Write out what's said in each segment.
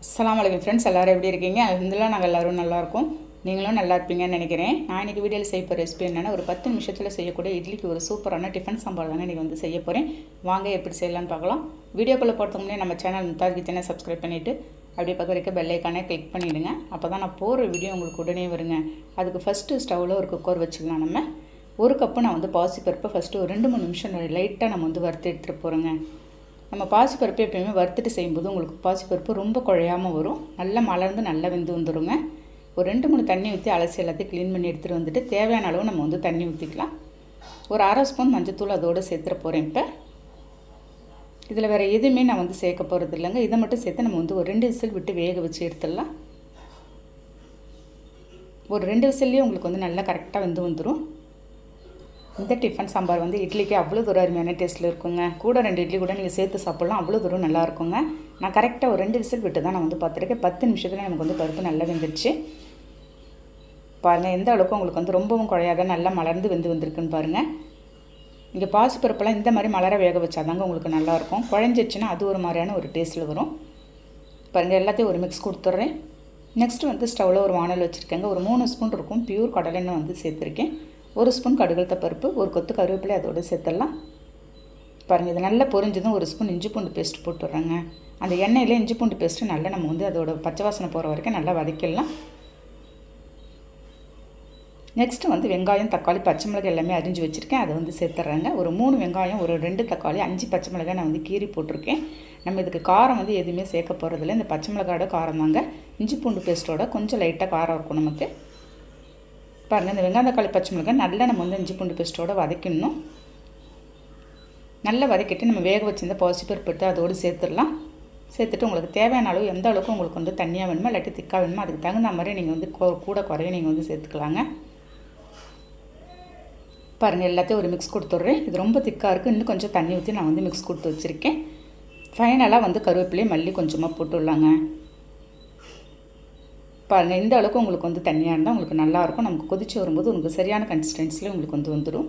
அஸ்லாம் வலைக்கம் ஃப்ரெண்ட்ஸ் எல்லோரும் எப்படி இருக்கீங்க? அலமதுல்லா நாங்கள் எல்லோரும் நல்லாயிருக்கும் நீங்களும் நல்லா இருப்பீங்கன்னு நினைக்கிறேன். நான் இன்றைக்கி வீடியோவில் செய்ய போகிற ரெசிபி என்னென்னா ஒரு பத்து நிமிஷத்தில் செய்யக்கூடிய இட்லிக்கு ஒரு சூப்பரான டிஃபன் சாம்பார் தானே இன்றைக்கி வந்து செய்ய போகிறேன் வாங்க எப்படி செய்யலான்னு பார்க்கலாம். வீடியோக்குள்ளே போகிறதுக்கு முன்னே நம்ம சேனல் முத்தார் கிச்சனை சப்ஸ்கிரைப் பண்ணிவிட்டு அப்படியே பக்கம் இருக்க பெல்லைக்கானே கிளிக் பண்ணிவிடுங்க அப்போ தான் நான் போகிற வீடியோ உங்களுக்கு உடனே வருங்க. அதுக்கு ஃபஸ்ட்டு ஸ்டவ்வில் ஒரு குக்கர் வச்சுக்கலாம் நம்ம. ஒரு கப்பு நான் வந்து பாசிப்பருப்பை ஃபஸ்ட்டு ஒரு ரெண்டு மூணு நிமிஷம் லைட்டாக நம்ம வந்து வறுத்து எடுத்துகிட்டு போகிறோங்க நம்ம பாசிப்பருப்பு எப்பயுமே வறுத்துட்டு செய்யும்போது உங்களுக்கு பாசிப்பருப்பு ரொம்ப குழையாமல் வரும். நல்லா மலர்ந்து நல்லா வெந்து வந்துடுங்க ஒரு ரெண்டு மூணு தண்ணி ஊற்றி அலசி எல்லாத்தையும் க்ளீன் பண்ணி எடுத்துகிட்டு வந்துட்டு தேவையான அளவு நம்ம வந்து தண்ணி ஊற்றிக்கலாம் ஒரு அரை ஸ்பூன் மஞ்சத்தூள் அதோடு சேர்த்துட போகிறேன் இப்போ. இதில் வேறு எதுவுமே நான் வந்து சேர்க்க போகிறது இல்லைங்க. இதை மட்டும் சேர்த்து நம்ம வந்து ஒரு ரெண்டு விசில் விட்டு வேக வச்சு எடுத்துடலாம். ஒரு ரெண்டு விசில்லேயே உங்களுக்கு வந்து நல்லா கரெக்டாக வெந்து வந்துடும் இந்த டிஃபன் சாம்பார் வந்து இட்லிக்கு அவ்வளோ தூரம் அருமையான டேஸ்ட்டில் இருக்குங்க. கூட ரெண்டு இட்லி கூட நீங்கள் சேர்த்து சாப்பிட்லாம் அவ்வளோ தூரம் நல்லா இருக்குங்க. நான் கரெக்டாக ஒரு ரெண்டு விசில் விட்டு தான் நான் வந்து பார்த்துருக்கேன். பத்து நிமிஷத்தில் நமக்கு வந்து பருப்பு நல்லா வெந்துருச்சு. பாருங்கள் எந்த அளவுக்கு உங்களுக்கு வந்து ரொம்பவும் குழையாத நல்லா மலர்ந்து வெந்து வந்திருக்குன்னு பாருங்கள் இங்கே பாசி பருப்பெல்லாம் இந்த மாதிரி மலர வேக வச்சாதாங்க உங்களுக்கு நல்லாயிருக்கும் குழஞ்சிச்சுன்னா அது ஒரு மாதிரியான ஒரு டேஸ்ட்டில் வரும். பாருங்கள் எல்லாத்தையும் ஒரு மிக்ஸ் கொடுத்துட்றேன். நெக்ஸ்ட்டு வந்து ஸ்டவ்வில் ஒரு வானல் வச்சுருக்கேங்க. ஒரு மூணு ஸ்பூன் இருக்கும். பியூர் கடலெண்ணெய் வந்து சேர்த்துருக்கேன். ஒரு ஸ்பூன் கடுகலத்த பருப்பு ஒரு கொத்து கருவேப்பிலை அதோடு சேர்த்துடலாம். பாருங்கள் இது நல்லா பொரிஞ்சதும் ஒரு ஸ்பூன் இஞ்சி பூண்டு பேஸ்ட் போட்டுடுறேங்க. அந்த எண்ணெயில் இஞ்சி பூண்டு பேஸ்ட்டு நல்லா நம்ம வந்து அதோட பச்சை வாசனை போகிற வரைக்கும் நல்லா வதக்கிடலாம். நெக்ஸ்ட்டு வந்து வெங்காயம் தக்காளி பச்சை மிளகாய் எல்லாமே அரிஞ்சு வச்சுருக்கேன். அதை வந்து சேர்த்துட்றேங்க ஒரு மூணு வெங்காயம் ஒரு ரெண்டு தக்காளி அஞ்சு பச்சை மிளகாய் நான் வந்து கீறி போட்டிருக்கேன். நம்ம இதுக்கு காரம் வந்து எதுவுமே சேர்க்க போகிறதில்ல இந்த பச்சை மிளகாயோட காரம் தாங்க இஞ்சி பூண்டு பேஸ்ட்டோட கொஞ்சம் லைட்டாக காரம் இருக்கும் நமக்கு. பாருங்கள் இந்த வெங்காயம் தக்காளி பச்சை மிளகாய் நல்லா நம்ம வந்து இஞ்சி பூண்டு பேஸ்ட்டோடு வதக்கிடணும். நல்லா வதக்கிட்டு நம்ம வேக வச்சிருந்த பாசிப்பருப்பு எடுத்து அதோடு சேர்த்துடலாம். சேர்த்துட்டு உங்களுக்கு தேவையான அளவு எந்த அளவுக்கு உங்களுக்கு வந்து தண்ணியாக வேணுமோ இல்லாட்டி திக்காக வேணுமோ அதுக்கு தகுந்த மாதிரி நீங்கள் வந்து கூட குறைய நீங்கள் வந்து சேர்த்துக்கலாங்க. பாருங்கள் எல்லாத்தையும் ஒரு மிக்ஸ் கொடுத்துட்றேன். இது ரொம்ப திக்காக இருக்குது இன்னும் கொஞ்சம் தண்ணி ஊற்றி நான் வந்து மிக்ஸ் கொடுத்து வச்சுருக்கேன். ஃபைனலாக வந்து கருவேப்பிலையும் மல்லி கொஞ்சமாக போட்டுடலாங்க. பாருங்கள் இந்த அளவுக்கு உங்களுக்கு வந்து தண்ணியாக இருந்தால் உங்களுக்கு நல்லாயிருக்கும் நமக்கு கொதிச்சு வரும்போது உங்களுக்கு சரியான கன்சிஸ்டன்சியில் உங்களுக்கு வந்து வந்துடும்.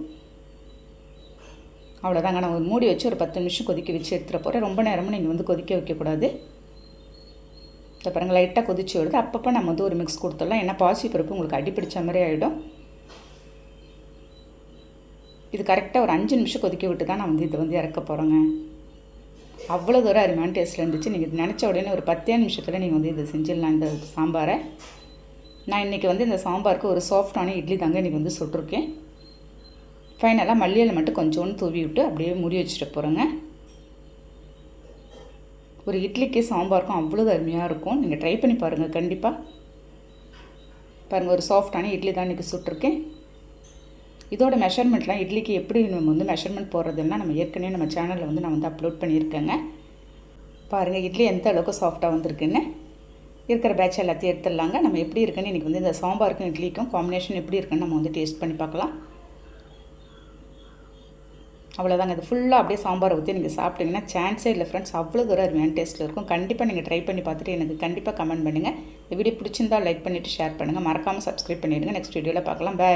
அவ்வளோதாங்க நான் ஒரு மூடி வச்சு ஒரு பத்து நிமிஷம் கொதிக்க வச்சு எடுத்துகிட்டு போகிறேன் ரொம்ப நேரமும் நீங்கள் வந்து கொதிக்க வைக்கக்கூடாது. இப்போ பாருங்கள் லைட்டாக கொதிச்சு வருது. அப்பப்போ நம்ம வந்து ஒரு மிக்ஸ் கொடுத்துடலாம். ஏன்னா பாசி பருப்பு உங்களுக்கு அடிப்பிடிச்ச மாதிரி ஆகிடும் இது கரெக்டாக ஒரு அஞ்சு நிமிஷம் கொதிக்க விட்டு தான் நான் வந்து இதை வந்து இறக்க போகிறேங்க அவ்வளோ தூரம் அருமையான டேஸ்ட்டில் இருந்துச்சு. நீங்கள் நினச்ச உடனே ஒரு பத்தே நிமிஷத்தில் நீங்கள் வந்து இதை செஞ்சிடலாம். இந்த சாம்பாரை. நான் இன்றைக்கி வந்து இந்த சாம்பாருக்கு ஒரு சாஃப்டான இட்லி தாங்க இன்றைக்கி வந்து சுட்டிருக்கேன். ஃபைனலாக மல்லியில் மட்டும் கொஞ்சோண்டு தூவி விட்டு அப்படியே முடி வச்சுட்டு போகிறேங்க ஒரு இட்லிக்கு சாம்பாருக்கும் அவ்வளோ அருமையாக இருக்கும். நீங்கள் ட்ரை பண்ணி பாருங்கள் கண்டிப்பாக பாருங்கள் ஒரு சாஃப்டான இட்லி தான் இன்றைக்கி சுட்டிருக்கேன். இதோட மெஷர்மெண்ட்லாம் இட்லிக்கு எப்படி நம்ம வந்து மெஷர்மெண்ட் போடுறதுன்னா நம்ம ஏற்கனவே நம்ம சேனலில் வந்து நான் வந்து அப்லோட் பண்ணியிருக்கேங்க. பாருங்கள் இட்லி எந்த அளவுக்கு சாஃப்டாக வந்திருக்குன்னு. இருக்கிற பேட்ச் எல்லாத்தையும் எடுத்துடலாங்க. நம்ம எப்படி இருக்குன்னு இன்றைக்கி வந்து இந்த சாம்பாருக்கும் இட்லிக்கும் காம்பினேஷன் எப்படி இருக்குன்னு நம்ம வந்து டேஸ்ட் பண்ணி பார்க்கலாம். அவ்வளோதாங்க இது ஃபுல்லாக அப்படியே சாம்பார் ஊற்றி நீங்கள் சாப்பிட்டீங்கன்னா சான்ஸே இல்லை ஃப்ரெண்ட்ஸ் அவ்வளோ தூரம் அருமையான டேஸ்ட்டில் இருக்கும். கண்டிப்பாக நீங்கள் ட்ரை பண்ணி பார்த்துட்டு எனக்கு கண்டிப்பாக கமெண்ட் பண்ணுங்கள் இந்த வீடியோ பிடிச்சிருந்தால் லைக் பண்ணிவிட்டு ஷேர் பண்ணுங்கள் மறக்காமல் சப்ஸ்கிரைப் பண்ணிவிடுங்க நெக்ஸ்ட் வீடியோவில் பார்க்கலாம். பாய்